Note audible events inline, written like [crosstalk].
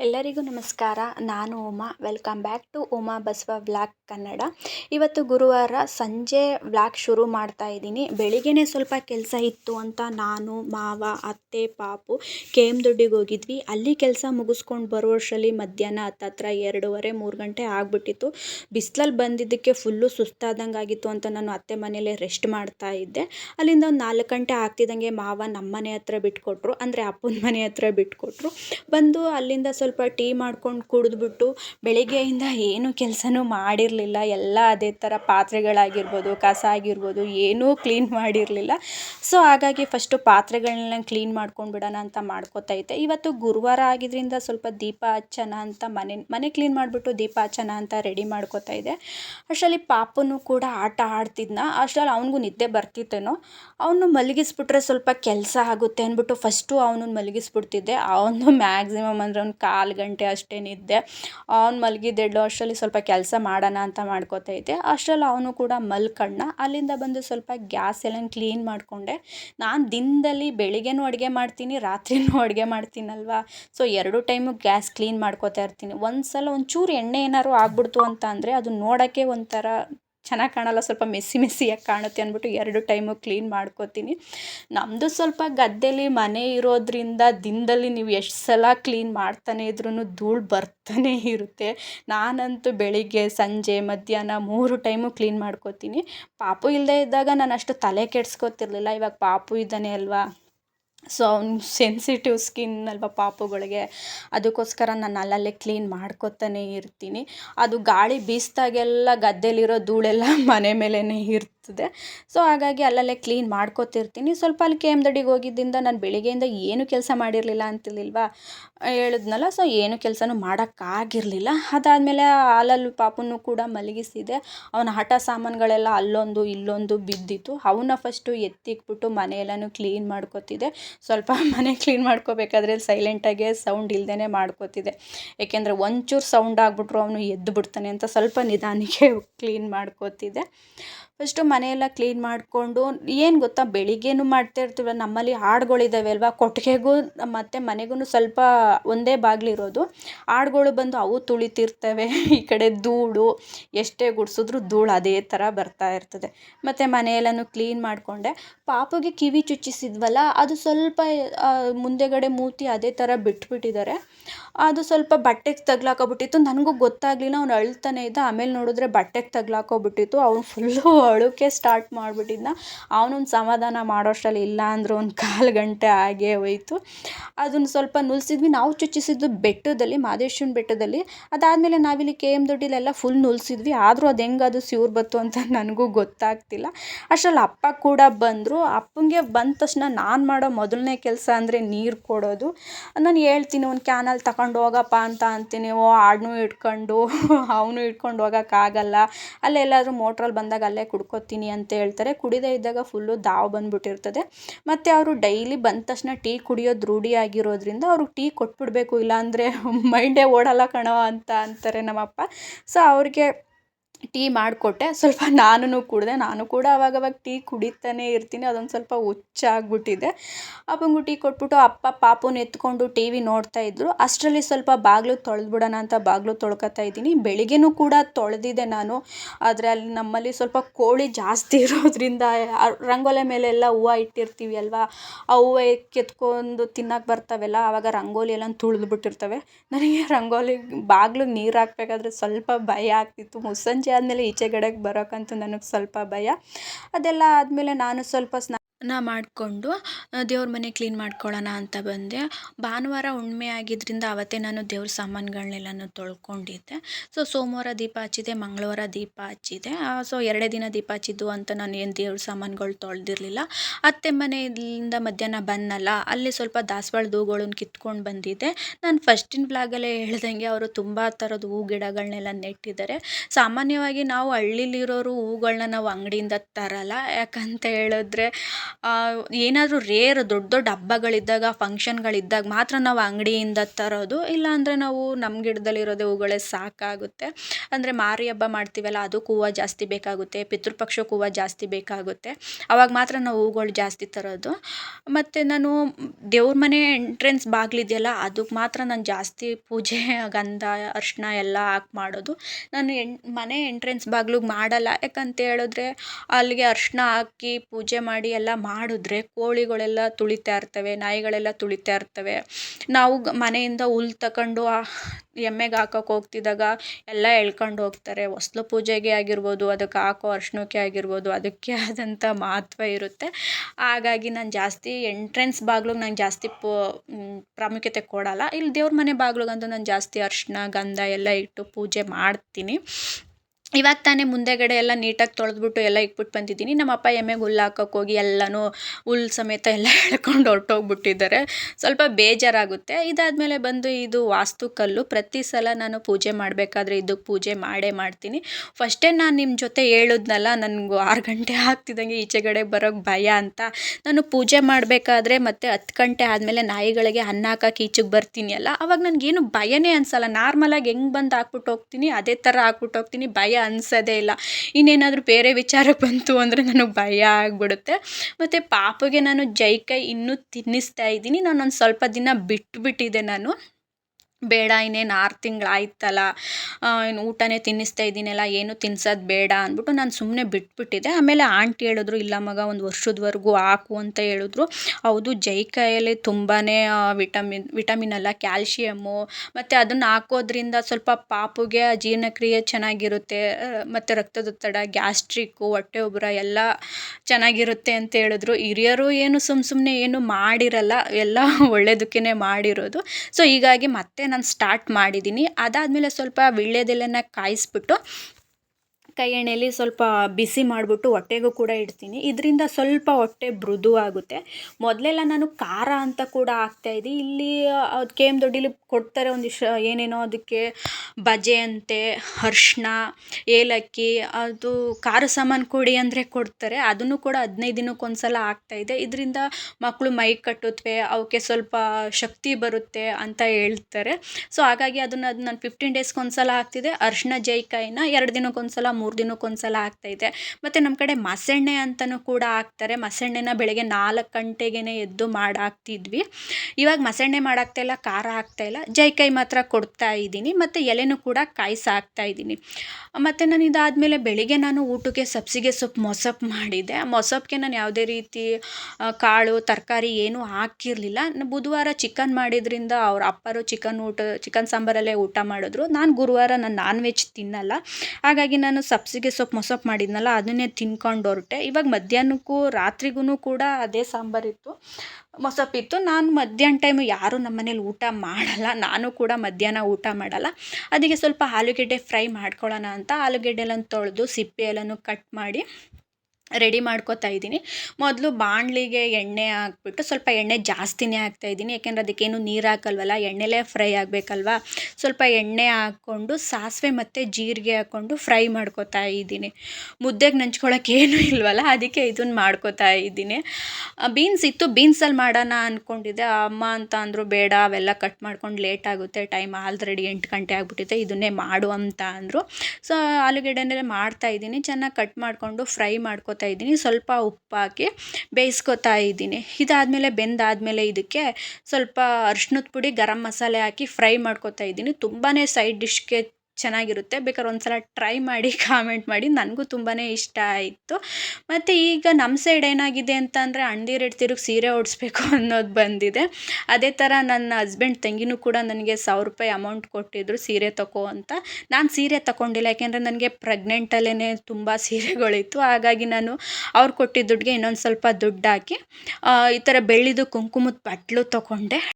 ಎಲ್ಲರಿಗೂ ನಮಸ್ಕಾರ. ನಾನು Uma. Welcome back to Uma Basava vlog Kannada. ಇವತ್ತು ಗುರುವಾರ ಸಂಜೆ ವ್ಲಾಗ್ ಶುರು ಮಾಡ್ತಾ ಇದ್ದೀನಿ. ಬೆಳಿಗ್ಗೆನೇ ಸ್ವಲ್ಪ ಕೆಲಸ ಇತ್ತು ಅಂತ ನಾನು, ಮಾವ, ಅತ್ತೆ, ಪಾಪು ಕೆ ಎಂ ದೊಡ್ಡಿಗೆ ಹೋಗಿದ್ವಿ. ಅಲ್ಲಿ ಕೆಲಸ ಮುಗಿಸ್ಕೊಂಡು ಬರುವಷ್ಟರಲ್ಲಿ ಮಧ್ಯಾಹ್ನ ಹತ್ತತ್ರ ಎರಡೂವರೆ, ಮೂರು ಗಂಟೆ ಆಗಿಬಿಟ್ಟಿತ್ತು. ಬಿಸಿಲಲ್ಲಿ ಬಂದಿದ್ದಕ್ಕೆ ಫುಲ್ಲು ಸುಸ್ತಾದಂಗೆ ಆಗಿತ್ತು ಅಂತ ನಾನು ಅತ್ತೆ ಮನೆಯಲ್ಲೇ ರೆಸ್ಟ್ ಮಾಡ್ತಾ ಇದ್ದೆ. ಅಲ್ಲಿಂದ ಒಂದು ನಾಲ್ಕು ಗಂಟೆ ಆಗ್ತಿದ್ದಂಗೆ ಮಾವ ನಮ್ಮ ಮನೆ ಹತ್ರ ಬಿಟ್ಕೊಟ್ರು. ಅಂದರೆ ಅಪ್ಪನ ಮನೆ ಹತ್ರ ಬಿಟ್ಕೊಟ್ರು. ಬಂದು ಅಲ್ಲಿಂದ ಟೀ ಮಾಡ್ಕೊಂಡು ಕುಡಿದ್ಬಿಟ್ಟು ಬೆಳಗ್ಗೆಯಿಂದ ಏನು ಕೆಲಸನೂ ಮಾಡಿರಲಿಲ್ಲ. ಎಲ್ಲ ಅದೇ ಥರ ಪಾತ್ರೆಗಳಾಗಿರ್ಬೋದು, ಕಸ ಆಗಿರ್ಬೋದು, ಏನೂ ಕ್ಲೀನ್ ಮಾಡಿರಲಿಲ್ಲ. ಸೊ ಹಾಗಾಗಿ ಫಸ್ಟು ಪಾತ್ರೆಗಳನ್ನ ಕ್ಲೀನ್ ಮಾಡ್ಕೊಂಡು ಬಿಡೋಣ ಅಂತ ಮಾಡ್ಕೋತಾ ಇದ್ದೆ. ಇವತ್ತು ಗುರುವಾರ ಆಗಿದ್ದರಿಂದ ಸ್ವಲ್ಪ ದೀಪ ಹಚ್ಚೋಣ ಅಂತ ಮನೆ ಮನೆ ಕ್ಲೀನ್ ಮಾಡಿಬಿಟ್ಟು ದೀಪ ಹಚ್ಚೋಣ ಅಂತ ರೆಡಿ ಮಾಡ್ಕೋತಾ ಇದ್ದೆ. ಅಷ್ಟರಲ್ಲಿ ಪಾಪನು ಕೂಡ ಆಟ ಆಡ್ತಿದ್ನ. ಅಷ್ಟರಲ್ಲಿ ಅವನಿಗೂ ನಿದ್ದೆ ಬರ್ತಿತ್ತೇನೋ. ಅವನು ಮಲಗಿಸ್ಬಿಟ್ರೆ ಸ್ವಲ್ಪ ಕೆಲಸ ಆಗುತ್ತೆ ಅಂದ್ಬಿಟ್ಟು ಫಸ್ಟು ಅವನು ಮಲಗಿಸ್ಬಿಡ್ತಿದ್ದೆ. ಅವನು ಮ್ಯಾಕ್ಸಿಮಮ್ ಅಂದರೆ ಅವ್ನು ಕಾಲು ಗಂಟೆ ಅಷ್ಟೇ ನಿದ್ದೆ. ಅವ್ನು ಮಲಗಿದ್ದೆಡ್ಲು ಅಷ್ಟರಲ್ಲಿ ಸ್ವಲ್ಪ ಕೆಲಸ ಮಾಡೋಣ ಅಂತ ಮಾಡ್ಕೋತಾ ಇದ್ದೆ. ಅಷ್ಟರಲ್ಲಿ ಅವನು ಕೂಡ ಮಲ್ಕಣ್ಣ. ಅಲ್ಲಿಂದ ಬಂದು ಸ್ವಲ್ಪ ಗ್ಯಾಸ್ ಎಲ್ಲ ಕ್ಲೀನ್ ಮಾಡಿಕೊಂಡೆ. ನಾನು ದಿನದಲ್ಲಿ ಬೆಳಿಗ್ಗೆನೂ ಅಡುಗೆ ಮಾಡ್ತೀನಿ, ರಾತ್ರಿನೂ ಅಡುಗೆ ಮಾಡ್ತೀನಲ್ವಾ? ಸೊ, ಎರಡು ಟೈಮು ಗ್ಯಾಸ್ ಕ್ಲೀನ್ ಮಾಡ್ಕೋತಾ ಇರ್ತೀನಿ. ಒಂದು ಸಲ ಒಂಚೂರು ಎಣ್ಣೆ ಏನಾದ್ರು ಆಗ್ಬಿಡ್ತು ಅಂತ ಅಂದರೆ ಅದು ನೋಡೋಕ್ಕೆ ಒಂಥರ ಚೆನ್ನಾಗಿ ಕಾಣಲ್ಲ, ಸ್ವಲ್ಪ ಮೆಸ್ಸಿ ಮೆಸ್ಸಿಯಾಗಿ ಕಾಣುತ್ತೆ ಅಂದ್ಬಿಟ್ಟು ಎರಡು ಟೈಮು ಕ್ಲೀನ್ ಮಾಡ್ಕೋತೀನಿ. ನಮ್ಮದು ಸ್ವಲ್ಪ ಗದ್ದೆಲಿ ಮನೆ ಇರೋದ್ರಿಂದ ದಿನದಲ್ಲಿ ನೀವು ಎಷ್ಟು ಸಲ ಕ್ಲೀನ್ ಮಾಡ್ತಾನೆ ಇದ್ರೂ ಧೂಳು ಬರ್ತಾನೆ ಇರುತ್ತೆ. ನಾನಂತೂ ಬೆಳಿಗ್ಗೆ, ಸಂಜೆ, ಮಧ್ಯಾಹ್ನ ಮೂರು ಟೈಮು ಕ್ಲೀನ್ ಮಾಡ್ಕೋತೀನಿ. ಪಾಪು ಇಲ್ಲದೆ ಇದ್ದಾಗ ನಾನು ಅಷ್ಟು ತಲೆ ಕೆಡ್ಸ್ಕೊತಿರ್ಲಿಲ್ಲ, ಇವಾಗ ಪಾಪು ಇದ್ದಾನೆ ಅಲ್ವಾ? ಸೊ ಅವ್ನು ಸೆನ್ಸಿಟಿವ್ ಸ್ಕಿನ್ ಅಲ್ವಾ ಪಾಪುಗಳಿಗೆ, ಅದಕ್ಕೋಸ್ಕರ ನಾನು ಅಲ್ಲಲ್ಲೇ ಕ್ಲೀನ್ ಮಾಡ್ಕೊತಾನೆ ಇರ್ತೀನಿ. ಅದು ಗಾಳಿ ಬೀಸಿದಾಗೆಲ್ಲ ಗದ್ದೆಲಿರೋ ಧೂಳೆಲ್ಲ ಮನೆ ಮೇಲೇ ಇರ್ತದೆ ಸೊ ಹಾಗಾಗಿ ಅಲ್ಲಲ್ಲೇ ಕ್ಲೀನ್ ಮಾಡ್ಕೋತಿರ್ತೀನಿ. ಸ್ವಲ್ಪ ಅಲ್ಲಿ ಕೆ ಎಂ ದಡಿಗೆ ಹೋಗಿದ್ದಿಂದ ನಾನು ಬೆಳಿಗ್ಗೆಯಿಂದ ಏನು ಕೆಲಸ ಮಾಡಿರಲಿಲ್ಲ ಅಂತಿರ್ಲಿಲ್ವಾ? ಹೇಳಿದ್ನಲ್ಲ ಸೊ ಏನು ಕೆಲಸನೂ ಮಾಡೋಕ್ಕಾಗಿರಲಿಲ್ಲ. ಅದಾದಮೇಲೆ ಹಾಲಲ್ಲಿ ಪಾಪನ್ನು ಕೂಡ ಮಲಗಿಸಿದೆ. ಅವನ ಹಠ ಸಾಮಾನುಗಳೆಲ್ಲ ಅಲ್ಲೊಂದು ಇಲ್ಲೊಂದು ಬಿದ್ದಿತ್ತು. ಅವನ್ನ ಫಸ್ಟು ಎತ್ತಿಕ್ಬಿಟ್ಟು ಮನೆಯೆಲ್ಲನೂ ಕ್ಲೀನ್ ಮಾಡ್ಕೋತಿದ್ದೆ ಸ್ವಲ್ಪ ಮನೆ ಕ್ಲೀನ್ ಮಾಡ್ಕೋಬೇಕಾದ್ರೆ ಸೈಲೆಂಟಾಗೆ ಸೌಂಡ್ ಇಲ್ಲದೇ ಮಾಡ್ಕೋತಿದ್ದೆ ಏಕೆಂದರೆ ಒಂಚೂರು ಸೌಂಡ್ ಆಗಿಬಿಟ್ರು ಅವನು ಎದ್ದು ಬಿಡ್ತಾನೆ ಅಂತ ಸ್ವಲ್ಪ ನಿಧಾನಕ್ಕೆ [laughs] ಕ್ಲೀನ್ ಮಾಡ್ಕೋತಿದ್ದೆ ಫಸ್ಟು ಮನೆಯೆಲ್ಲ ಕ್ಲೀನ್ ಮಾಡಿಕೊಂಡು, ಏನು ಗೊತ್ತಾ ಬೆಳಿಗ್ಗೆನೂ ಮಾಡ್ತಾ ಇರ್ತೀವಲ್ಲ, ನಮ್ಮಲ್ಲಿ ಆಡುಗಳಿದ್ದಾವೆ ಅಲ್ವಾ? ಕೊಟ್ಟಿಗೆಗೂ ಮತ್ತು ಮನೆಗೂ ಸ್ವಲ್ಪ ಒಂದೇ ಬಾಗಿಲಿರೋದು ಹಾಡುಗಳು ಬಂದು ಅವು ತುಳಿತಿರ್ತವೆ. [laughs] ಈ ಕಡೆ ಧೂಳು, ಎಷ್ಟೇ ಗುಡಿಸಿದ್ರು ಧೂಳು ಅದೇ ಥರ ಬರ್ತಾ ಇರ್ತದೆ. ಮತ್ತು ಮನೆಯೆಲ್ಲನೂ ಕ್ಲೀನ್ ಮಾಡಿಕೊಂಡೆ. ಪಾಪುಗೆ ಕಿವಿ ಚುಚ್ಚಿಸಿದ್ವಲ್ಲ, ಅದು ಸ್ವಲ್ಪ ಮುಂದೆಗಡೆ ಮೂತಿ ಅದೇ ಥರ ಬಿಟ್ಬಿಟ್ಟಿದ್ದಾರೆ. ಅದು ಸ್ವಲ್ಪ ಬಟ್ಟೆಗೆ ತಗ್ಲಾಕೋಬಿಟ್ಟಿತ್ತು. ನನಗೂ ಗೊತ್ತಾಗಲಿಲ್ಲ, ಅವ್ನು ಅಳ್ತಾನೆ ಇದ್ದ. ಆಮೇಲೆ ನೋಡಿದ್ರೆ ಬಟ್ಟೆಗೆ ತಗ್ಲಾಕೋಬಿಟ್ಟಿತ್ತು. ಅವ್ನು ಫುಲ್ಲು ಅಳೋಕ್ಕೆ ಸ್ಟಾರ್ಟ್ ಮಾಡಿಬಿಟ್ಟಿದ್ದ ಅವನೊಂದು ಸಮಾಧಾನ ಮಾಡೋಷ್ಟರಲ್ಲಿ ಇಲ್ಲ ಅಂದರೂ ಒಂದು ಕಾಲು ಗಂಟೆ ಆಗೇ ಹೋಯ್ತು. ಅದನ್ನು ಸ್ವಲ್ಪ ನುಲ್ಸಿದ್ವಿ. ನಾವು ಚುಚ್ಚಿಸಿದ್ದು ಬೆಟ್ಟದಲ್ಲಿ ಮಾದೇಶ್ವರನ ಬೆಟ್ಟದಲ್ಲಿ. ಅದಾದಮೇಲೆ ನಾವಿಲ್ಲಿ ಕೆ ಎಂ ದೊಡ್ಡಿಲೆಲ್ಲ ಫುಲ್ ನುಲ್ಸಿದ್ವಿ. ಆದರೂ ಅದು ಹೆಂಗೆ ಅದು ಸಿವ್ರು ಬತ್ತು ಅಂತ ನನಗೂ ಗೊತ್ತಾಗ್ತಿಲ್ಲ. ಅಷ್ಟರಲ್ಲಿ ಅಪ್ಪ ಕೂಡ ಬಂದರು. ಅಪ್ಪಂಗೆ ಬಂದ ತಕ್ಷಣ ನಾನು ಮಾಡೋ ಮೊದಲನೇ ಕೆಲಸ ಅಂದರೆ ನೀರು ಕೊಡೋದು. ನಾನು ಹೇಳ್ತೀನಿ, ಒಂದು ಕ್ಯಾನಲ್ಲಿ ತಗೊಂಡು ಹೋಗಪ್ಪ ಅಂತ ಅಂತೀನಿ. ಓ, ಆಡ್ನೂ ಇಟ್ಕೊಂಡು, [laughs] ಅವನು ಇಟ್ಕೊಂಡು ಹೋಗೋಕ್ಕಾಗಲ್ಲ ಅಲ್ಲೆಲ್ಲಾದರೂ ಮೋಟ್ರಲ್ಲಿ ಬಂದಾಗ ಅಲ್ಲೇ ಕುಡ್ಕೊತೀನಿ ಅಂತ ಹೇಳ್ತಾರೆ. ಕುಡಿದೇ ಇದ್ದಾಗ ಫುಲ್ಲು ದಾವ್ ಬಂದ್ಬಿಟ್ಟಿರ್ತದೆ. ಮತ್ತು ಅವರು ಡೈಲಿ ಬಂದ ತಕ್ಷಣ ಟೀ ಕುಡಿಯೋದು ರೂಢಿಯಾಗಿರೋದ್ರಿಂದ ಅವ್ರಿಗೆ ಟೀ ಕೊಟ್ಬಿಡಬೇಕು. ಇಲ್ಲಾಂದರೆ ಮೈಂಡೇ [laughs] ಓಡಲ್ಲ ಕಣೋ ಅಂತ ಅಂತಾರೆ ನಮ್ಮಪ್ಪ. ಸೊ ಅವ್ರಿಗೆ ಟೀ ಮಾಡಿಕೊಟ್ಟೆ. ಸ್ವಲ್ಪ ನಾನೂ ಕುಡಿದೆ. ನಾನು ಕೂಡ ಅವಾಗವಾಗ ಟೀ ಕುಡಿತಾನೆ ಇರ್ತೀನಿ. ಅದೊಂದು ಸ್ವಲ್ಪ ಹುಚ್ಚಾಗ್ಬಿಟ್ಟಿದೆ ಅಪ್ಪಂಗೂ ಟೀ ಕೊಟ್ಬಿಟ್ಟು ಅಪ್ಪ ಪಾಪುನ ಎತ್ಕೊಂಡು ಟಿ ವಿ ನೋಡ್ತಾ ಇದ್ದರು ಅಷ್ಟರಲ್ಲಿ ಸ್ವಲ್ಪ ಬಾಗಿಲು ತೊಳೆದ್ಬಿಡೋಣ ಅಂತ ಬಾಗಿಲು ತೊಳ್ಕೊತಾ ಇದ್ದೀನಿ. ಬೆಳಿಗ್ಗೆನೂ ಕೂಡ ತೊಳೆದಿದ್ದೆ ನಾನು. ಆದರೆ ಅಲ್ಲಿ ನಮ್ಮಲ್ಲಿ ಸ್ವಲ್ಪ ಕೋಳಿ ಜಾಸ್ತಿ ಇರೋದ್ರಿಂದ ರಂಗೋಲೆ ಮೇಲೆಲ್ಲ ಹೂವು ಇಟ್ಟಿರ್ತೀವಿ ಅಲ್ವಾ? ಆ ಹೂವು ಕೆತ್ಕೊಂಡು ತಿನ್ನಕ್ಕೆ ಬರ್ತಾವೆಲ್ಲ ಆವಾಗ ರಂಗೋಲಿ ಎಲ್ಲ ತುಳಿದ್ಬಿಟ್ಟಿರ್ತವೆ. ನನಗೆ ರಂಗೋಲಿ, ಬಾಗಿಲು ನೀರು ಹಾಕ್ಬೇಕಾದ್ರೆ ಸ್ವಲ್ಪ ಭಯ ಆಗ್ತಿತ್ತು. ಮುಸ್ಸಂಜೆ ಆದಮೇಲೆ ಈಚೆಗಡೆಗೆ ಬರೋಕ್ಕಂತೂ ನನಗೆ ಸ್ವಲ್ಪ ಭಯ. ಅದೆಲ್ಲ ಆದಮೇಲೆ ನಾನು ಸ್ವಲ್ಪ ಸ್ನಾನ ಮಾಡಿಕೊಂಡು ದೇವ್ರ ಮನೆ ಕ್ಲೀನ್ ಮಾಡ್ಕೊಳ್ಳೋಣ ಅಂತ ಬಂದೆ. ಭಾನುವಾರ ಹುಣ್ಮೆ ಆಗಿದ್ದರಿಂದ ಅವತ್ತೇ ನಾನು ದೇವ್ರ ಸಾಮಾನುಗಳ್ನೆಲ್ಲನೂ ತೊಳ್ಕೊಂಡಿದ್ದೆ. ಸೊ ಸೋಮವಾರ ದೀಪ ಹಚ್ಚಿದೆ ಮಂಗಳವಾರ ದೀಪ ಹಚ್ಚಿದೆ ಸೊ ಎರಡೇ ದಿನ ದೀಪ ಹಚ್ಚಿದ್ದು ಅಂತ ನಾನು ಏನು ದೇವ್ರ ಸಾಮಾನುಗಳು ತೊಳೆದಿರಲಿಲ್ಲ. ಅತ್ತೆ ಮನೆಯಿಂದ ಮಧ್ಯಾಹ್ನ ಬಂದಲ್ಲ ಅಲ್ಲಿ ಸ್ವಲ್ಪ ದಾಸವಾಳದ ಹೂಗಳನ್ನ ಕಿತ್ಕೊಂಡು ಬಂದಿದ್ದೆ. ನಾನು ಫಸ್ಟಿನ ಬ್ಲಾಗಲ್ಲೇ ಹೇಳ್ದಂಗೆ ಅವರು ತುಂಬ ಥರದ ಹೂ ಗಿಡಗಳನ್ನೆಲ್ಲ ನೆಟ್ಟಿದ್ದಾರೆ. ಸಾಮಾನ್ಯವಾಗಿ ನಾವು ಹಳ್ಳಿಲಿರೋರು ಹೂಗಳನ್ನ ನಾವು ಅಂಗಡಿಯಿಂದ ತರಲ್ಲ. ಯಾಕಂತ ಹೇಳಿದ್ರೆ ಏನಾದರೂ ರೇರ್ ದೊಡ್ಡ ದೊಡ್ಡ ಹಬ್ಬಗಳಿದ್ದಾಗ ಫಂಕ್ಷನ್ಗಳಿದ್ದಾಗ ಮಾತ್ರ ನಾವು ಅಂಗಡಿಯಿಂದ ತರೋದು. ಇಲ್ಲಾಂದರೆ ನಾವು ನಮ್ಮ ಗಿಡದಲ್ಲಿರೋದೇ ಹೂಗಳೇ ಸಾಕಾಗುತ್ತೆ. ಅಂದರೆ ಮಾರಿ ಹಬ್ಬ ಮಾಡ್ತೀವಲ್ಲ ಅದಕ್ಕೆ ಹೂವು ಜಾಸ್ತಿ ಬೇಕಾಗುತ್ತೆ ಪಿತೃಪಕ್ಷಕ್ಕೆ ಹೂವು ಜಾಸ್ತಿ ಬೇಕಾಗುತ್ತೆ. ಅವಾಗ ಮಾತ್ರ ನಾವು ಹೂಗಳು ಜಾಸ್ತಿ ತರೋದು. ಮತ್ತು ನಾನು ದೇವ್ರ ಮನೆ ಎಂಟ್ರೆನ್ಸ್ ಬಾಗಿಲಿದೆಯಲ್ಲ ಅದಕ್ಕೆ ಮಾತ್ರ ನಾನು ಜಾಸ್ತಿ ಪೂಜೆ, ಗಂಧ, ಅರಿಶಿನ ಎಲ್ಲ ಹಾಕಿ ಮಾಡೋದು. ನಾನು ಮನೆ ಎಂಟ್ರೆನ್ಸ್ ಬಾಗ್ಲಿಗೆ ಮಾಡಲ್ಲ. ಯಾಕಂತ ಹೇಳಿದ್ರೆ, ಅಲ್ಲಿಗೆ ಅರಿಶಿಣ ಹಾಕಿ ಪೂಜೆ ಮಾಡಿ ಎಲ್ಲ ಮಾಡಿದ್ರೆ ಕೋಳಿಗಳೆಲ್ಲ ತುಳಿತಾ ಇರ್ತವೆ, ನಾಯಿಗಳೆಲ್ಲ ತುಳಿತಾ ಇರ್ತವೆ. ನಾವು ಮನೆಯಿಂದ ಹುಲ್ ತಗೊಂಡು ಎಮ್ಮೆಗೆ ಹಾಕೋಕೆ ಹೋಗ್ತಿದ್ದಾಗ ಎಲ್ಲ ಎಳ್ಕೊಂಡು ಹೋಗ್ತಾರೆ. ಹೊಸ್ಲು ಪೂಜೆಗೆ ಆಗಿರ್ಬೋದು, ಅದಕ್ಕೆ ಹಾಕೋ ಅರ್ಶಿಣಕ್ಕೆ ಆಗಿರ್ಬೋದು, ಅದಕ್ಕೆ ಆದಂಥ ಮಹತ್ವ ಇರುತ್ತೆ. ಹಾಗಾಗಿ ನಾನು ಜಾಸ್ತಿ ಎಂಟ್ರೆನ್ಸ್ ಬಾಗ್ಲಿಗೆ ನಾನು ಜಾಸ್ತಿ ಪೋ ಪ್ರಾಮುಖ್ಯತೆ ಕೊಡಲ್ಲ. ಇಲ್ಲಿ ದೇವ್ರ ಮನೆ ಬಾಗ್ಲಿಗಂತೂ ನಾನು ಜಾಸ್ತಿ ಅರಿಶಿನ ಗಂಧ ಎಲ್ಲ ಇಟ್ಟು ಪೂಜೆ ಮಾಡ್ತೀನಿ. ಇವಾಗ ತಾನೇ ಮುಂದೆಗಡೆ ಎಲ್ಲ ನೀಟಾಗಿ ತೊಳೆದ್ಬಿಟ್ಟು ಎಲ್ಲ ಇಟ್ಬಿಟ್ಟು ಬಂದಿದ್ದೀನಿ. ನಮ್ಮ ಅಪ್ಪ ಎಮ್ಮೆಗೆ ಹುಲ್ಲು ಹಾಕೋಕೆ ಹೋಗಿ ಎಲ್ಲನೂ ಹುಲ್ ಸಮೇತ ಎಲ್ಲ [laughs] ಎಳ್ಕೊಂಡು ಹೊರ್ಟೋಗ್ಬಿಟ್ಟಿದ್ದಾರೆ. ಸ್ವಲ್ಪ ಬೇಜಾರಾಗುತ್ತೆ. ಇದಾದಮೇಲೆ ಬಂದು ಇದು ವಾಸ್ತು ಕಲ್ಲು. ಪ್ರತಿ ಸಲ ನಾನು ಪೂಜೆ ಮಾಡಬೇಕಾದ್ರೆ ಇದಕ್ಕೆ ಪೂಜೆ ಮಾಡೇ ಮಾಡ್ತೀನಿ. ಫಸ್ಟೇ ನಾನು ನಿಮ್ಮ ಜೊತೆ ಹೇಳಿದ್ನಲ್ಲ, ನನಗೆ ಆರು ಗಂಟೆ ಆಗ್ತಿದ್ದಂಗೆ ಈಚೆಗಡೆ ಬರೋಕ್ಕೆ ಭಯ ಅಂತ. ನಾನು ಪೂಜೆ ಮಾಡಬೇಕಾದ್ರೆ ಮತ್ತು ಹತ್ತು ಗಂಟೆ ಆದಮೇಲೆ ನಾಯಿಗಳಿಗೆ ಅನ್ನ ಹಾಕಕ್ಕೆ ಈಚೆಗೆ ಬರ್ತೀನಿ ಅಲ್ಲ. ಅವಾಗ ನನಗೇನು ಭಯನೇ ಅನಿಸಲ್ಲ. ನಾರ್ಮಲಾಗಿ ಹೆಂಗೆ ಬಂದು ಹಾಕ್ಬಿಟ್ಟು ಹೋಗ್ತೀನಿ, ಅದೇ ಥರ ಹಾಕ್ಬಿಟ್ಟು ಹೋಗ್ತೀನಿ. ಭಯ ಅನ್ಸೋದೇ ಇಲ್ಲ. ಇನ್ನೇನಾದರೂ ಬೇರೆ ವಿಚಾರ ಬಂತು ಅಂದರೆ ನನಗೆ ಭಯ ಆಗಿಬಿಡುತ್ತೆ. ಮತ್ತು ಪಾಪುಗೆ ನಾನು ಜೈಕಾಯಿ ಇನ್ನೂ ತಿನ್ನಿಸ್ತಾ ಇದ್ದೀನಿ. ನಾನೊಂದು ಸ್ವಲ್ಪ ದಿನ ಬಿಟ್ಟುಬಿಟ್ಟಿದ್ದೆ ನಾನು. ಬೇಡ, ಇನ್ನೇನು ಆರು ತಿಂಗಳು ಆಯ್ತಲ್ಲ ಇನ್ನು ಊಟನೇ ತಿನ್ನಿಸ್ತಾ ಇದ್ದೀನಲ್ಲ ಏನು ತಿನ್ಸೋದು ಬೇಡ ಅಂದ್ಬಿಟ್ಟು ನಾನು ಸುಮ್ಮನೆ ಬಿಟ್ಬಿಟ್ಟಿದ್ದೆ. ಆಮೇಲೆ ಆಂಟಿ ಹೇಳಿದ್ರು, ಇಲ್ಲ ಮಗ, ಒಂದು ವರ್ಷದವರೆಗೂ ಹಾಕು ಅಂತ ಹೇಳಿದ್ರು. ಹೌದು ಜೈಕಾಯಲ್ಲಿ ತುಂಬಾ ವಿಟಮಿನ್ ವಿಟಮಿನ್ ಅಲ್ಲ, ಕ್ಯಾಲ್ಶಿಯಮ್ಮು, ಮತ್ತು ಅದನ್ನು ಹಾಕೋದ್ರಿಂದ ಸ್ವಲ್ಪ ಪಾಪುಗೆ ಜೀರ್ಣಕ್ರಿಯೆ ಚೆನ್ನಾಗಿರುತ್ತೆ. ಮತ್ತು ರಕ್ತದೊತ್ತಡ, ಗ್ಯಾಸ್ಟ್ರಿಕ್ಕು, ಹೊಟ್ಟೆ ಉಬ್ಬರ ಎಲ್ಲ ಚೆನ್ನಾಗಿರುತ್ತೆ ಅಂತ ಹೇಳಿದ್ರು. ಹಿರಿಯರು ಏನು ಸುಮ್ಮ ಸುಮ್ಮನೆ ಏನು ಮಾಡಿರಲ್ಲ, ಎಲ್ಲ ಒಳ್ಳೆಯದಕ್ಕೇ ಮಾಡಿರೋದು. ಸೊ ಹೀಗಾಗಿ ಮತ್ತೆ ನಾನು ಸ್ಟಾರ್ಟ್ ಮಾಡಿದ್ದೀನಿ ಅದಾದಮೇಲೆ ಸ್ವಲ್ಪ ವೀಳ್ಯದೆಲೆನ ಕಾಯಿಸ್ಬಿಟ್ಟು ಕೈ ಎಣ್ಣೆಯಲ್ಲಿ ಸ್ವಲ್ಪ ಬಿಸಿ ಮಾಡಿಬಿಟ್ಟು ಹೊಟ್ಟೆಗೂ ಕೂಡ ಇಡ್ತೀನಿ. ಇದರಿಂದ ಸ್ವಲ್ಪ ಹೊಟ್ಟೆ ಮೃದು ಆಗುತ್ತೆ. ಮೊದಲೆಲ್ಲ ನಾನು ಖಾರ ಅಂತ ಕೂಡ ಹಾಕ್ತಾಯಿದ್ದೆ ಇಲ್ಲಿ ಅದು ಕೆ ಎಂ ದೊಡ್ಡಿಲಿ ಕೊಡ್ತಾರೆ ಒಂದಿಷ್ಟು ಏನೇನೋ ಅದಕ್ಕೆ ಬಜೆ ಅಂತೆ, ಅರ್ಶಿಣ, ಏಲಕ್ಕಿ, ಅದು ಖಾರ ಸಾಮಾನು ಕೊಡಿ ಅಂದರೆ ಕೊಡ್ತಾರೆ. ಅದನ್ನು ಕೂಡ ಹದಿನೈದು ದಿನಕ್ಕೆ ಒಂದು ಸಲ ಹಾಕ್ತಾಯಿದ್ದೆ ಇದರಿಂದ ಮಕ್ಕಳು ಮೈ ಕಟ್ಟುತ್ತವೆ ಅವಕ್ಕೆ ಸ್ವಲ್ಪ ಶಕ್ತಿ ಬರುತ್ತೆ ಅಂತ ಹೇಳ್ತಾರೆ. ಸೊ ಹಾಗಾಗಿ ಅದನ್ನು ಅದು ನಾನು ಫಿಫ್ಟೀನ್ ಡೇಸ್ಗೆ ಒಂದು ಸಲ ಹಾಕ್ತಿದ್ದೆ. ಅರ್ಶಿಣ, ಜೈಕಾಯಿನ ಎರಡು ದಿನಕ್ಕೆ ಒಂದು ಸಲ ಮೂರು ದಿನಕ್ಕೆ ದಿನಕ್ಕೊಂದ್ಸಲ ಸಲ ಇದೆ ಮತ್ತು ನಮ್ಮ ಕಡೆ ಮಸೆಣ್ಣೆ ಅಂತಲೂ ಕೂಡ ಹಾಕ್ತಾರೆ. ಮಸೆಣ್ಣೆನ ಬೆಳಗ್ಗೆ ನಾಲ್ಕು ಗಂಟೆಗೇ ಎದ್ದು ಮಾಡಿ ಹಾಕ್ತಿದ್ವಿ ಇವಾಗ ಮಸೆಣ್ಣೆ ಮಾಡಾಕ್ತಾಯಿಲ್ಲ ಖಾರ ಹಾಕ್ತಾಯಿಲ್ಲ ಜೈಕಾಯಿ ಮಾತ್ರ ಕೊಡ್ತಾ ಇದ್ದೀನಿ. ಮತ್ತು ಎಲೆನೂ ಕೂಡ ಕಾಯಿಸಿ ಹಾಕ್ತಾ ಇದ್ದೀನಿ. ಮತ್ತು ನಾನು ಇದಾದಮೇಲೆ ಬೆಳಿಗ್ಗೆ ನಾನು ಊಟಕ್ಕೆ ಸಬ್ಸಿಗೆ ಸೊಪ್ಪು ಮೊಸಪ್ಪು ಮಾಡಿದ್ದೆ. ಆ ಮೊಸಪ್ಪಿಗೆ ನಾನು ಯಾವುದೇ ರೀತಿ ಕಾಳು, ತರಕಾರಿ ಏನೂ ಹಾಕಿರಲಿಲ್ಲ. ಬುಧವಾರ ಚಿಕನ್ ಮಾಡಿದ್ರಿಂದ ಅವ್ರ ಅಪ್ಪರು ಚಿಕನ್ ಊಟ, ಚಿಕನ್ ಸಾಂಬಾರಲ್ಲೇ ಊಟ ಮಾಡಿದ್ರು. ನಾನು ಗುರುವಾರ ನಾನು ನಾನ್ ವೆಜ್ ತಿನ್ನಲ್ಲ. ಹಾಗಾಗಿ ನಾನು ಸಬ್ಸಿಗೆ ಸೊಪ್ಪು ಮೊಸಪ್ಪು ಮಾಡಿದ್ನಲ್ಲ, ಅದನ್ನೇ ತಿನ್ಕೊಂಡು ಹೊರಟೆ ಇವಾಗ ಮಧ್ಯಾಹ್ನಕ್ಕೂ ರಾತ್ರಿಗೂ ಕೂಡ ಅದೇ ಸಾಂಬಾರಿತ್ತು ಮೊಸಪ್ಪಿತ್ತು ನಾನು ಮಧ್ಯಾಹ್ನ ಟೈಮು ಯಾರೂ ನಮ್ಮ ಮನೇಲಿ ಊಟ ಮಾಡಲ್ಲ, ನಾನು ಕೂಡ ಮಧ್ಯಾಹ್ನ ಊಟ ಮಾಡಲ್ಲ. ಅದಕ್ಕೆ ಸ್ವಲ್ಪ ಆಲೂಗೆಡ್ಡೆ ಫ್ರೈ ಮಾಡ್ಕೊಳ್ಳೋಣ ಅಂತ ಆಲೂಗೆಡ್ಡೆಲ್ಲ ತೊಳೆದು ಸಿಪ್ಪೆ ಎಲ್ಲನೂ ಕಟ್ ಮಾಡಿ ರೆಡಿ ಮಾಡ್ಕೋತಾ ಇದ್ದೀನಿ. ಮೊದಲು ಬಾಣಲಿಗೆ ಎಣ್ಣೆ ಹಾಕ್ಬಿಟ್ಟು ಸ್ವಲ್ಪ ಎಣ್ಣೆ ಜಾಸ್ತಿನೇ ಹಾಕ್ತಾ ಇದ್ದೀನಿ. ಯಾಕೆಂದರೆ ಅದಕ್ಕೇನು ನೀರು ಹಾಕಲ್ವಲ್ಲ, ಎಣ್ಣೆಲೇ ಫ್ರೈ ಆಗಬೇಕಲ್ವಾ? ಸ್ವಲ್ಪ ಎಣ್ಣೆ ಹಾಕ್ಕೊಂಡು ಸಾಸಿವೆ ಮತ್ತು ಜೀರಿಗೆ ಹಾಕ್ಕೊಂಡು ಫ್ರೈ ಮಾಡ್ಕೋತಾ ಇದ್ದೀನಿ. ಮುದ್ದೆಗೆ ನಂಚ್ಕೊಳ್ಳೋಕೆ ಏನೂ ಇಲ್ವಲ್ಲ, ಅದಕ್ಕೆ ಇದನ್ನು ಮಾಡ್ಕೋತಾ ಇದ್ದೀನಿ. ಬೀನ್ಸ್ ಇತ್ತು ಬೀನ್ಸಲ್ಲಿ ಮಾಡೋಣ ಅಂದ್ಕೊಂಡಿದ್ದೆ ಅಮ್ಮ ಅಂತ ಅಂದರು ಬೇಡ, ಅವೆಲ್ಲ ಕಟ್ ಮಾಡ್ಕೊಂಡು ಲೇಟ್ ಆಗುತ್ತೆ ಟೈಮ್ ಆಲ್ರೆಡಿ ಎಂಟು ಗಂಟೆ ಆಗಿಬಿಟ್ಟಿದೆ, ಇದನ್ನೇ ಮಾಡು ಅಂತ ಅಂದರು. ಸೊ ಆಲೂಗೆಡ್ಡೆನೇ ಮಾಡ್ತಾಯಿದ್ದೀನಿ ಚೆನ್ನಾಗಿ ಕಟ್ ಮಾಡಿಕೊಂಡು ಫ್ರೈ ಮಾಡ್ಕೊ ಇದ್ದೀನಿ. ಸ್ವಲ್ಪ ಉಪ್ಪು ಹಾಕಿ ಬೇಯಿಸ್ಕೋತಾ ಇದ್ದೀನಿ. ಇದಾದಮೇಲೆ ಬೆಂದಾದಮೇಲೆ ಇದಕ್ಕೆ ಸ್ವಲ್ಪ ಅರ್ಶಿನದ ಪುಡಿ, ಗರಂ ಮಸಾಲೆ ಹಾಕಿ ಫ್ರೈ ಮಾಡ್ಕೊತಾ ಇದ್ದೀನಿ. ತುಂಬಾ ಸೈಡ್ ಡಿಶ್ಗೆ ಚೆನ್ನಾಗಿರುತ್ತೆ. ಬೇಕಾದ್ರೆ ಒಂದು ಸಲ ಟ್ರೈ ಮಾಡಿ [laughs] ಕಾಮೆಂಟ್ ಮಾಡಿ. ನನಗೂ ತುಂಬಾ ಇಷ್ಟ ಆಯಿತು. ಮತ್ತು ಈಗ ನಮ್ಮ ಸೈಡ್ ಏನಾಗಿದೆ ಅಂತ ಅಂದರೆ ರೆಡ್ ತಿರುಗಿ ಸೀರೆ ಉಡಿಸ್ಬೇಕು [laughs] ಅನ್ನೋದು ಬಂದಿದೆ. ಅದೇ ಥರ ನನ್ನ ಹಸ್ಬೆಂಡ್ ತಂಗಿನೂ ಕೂಡ ನನಗೆ ಸಾವಿರ ರೂಪಾಯಿ ಅಮೌಂಟ್ ಕೊಟ್ಟಿದ್ರು ಸೀರೆ ತಗೋ ಅಂತ. ನಾನು ಸೀರೆ ತಗೊಂಡಿಲ್ಲ ಯಾಕೆಂದರೆ ನನಗೆ ಪ್ರೆಗ್ನೆಂಟಲ್ಲೇ ತುಂಬ ಸೀರೆಗಳಿತ್ತು. ಹಾಗಾಗಿ ನಾನು ಅವ್ರು ಕೊಟ್ಟಿದ್ದ ದುಡ್ಡಿಗೆ ಇನ್ನೊಂದು ಸ್ವಲ್ಪ ದುಡ್ಡು ಹಾಕಿ ಈ ಥರ ಬೆಳ್ಳಿದು ಕುಂಕುಮದ ಬಟ್ಲು ತೊಗೊಂಡೆ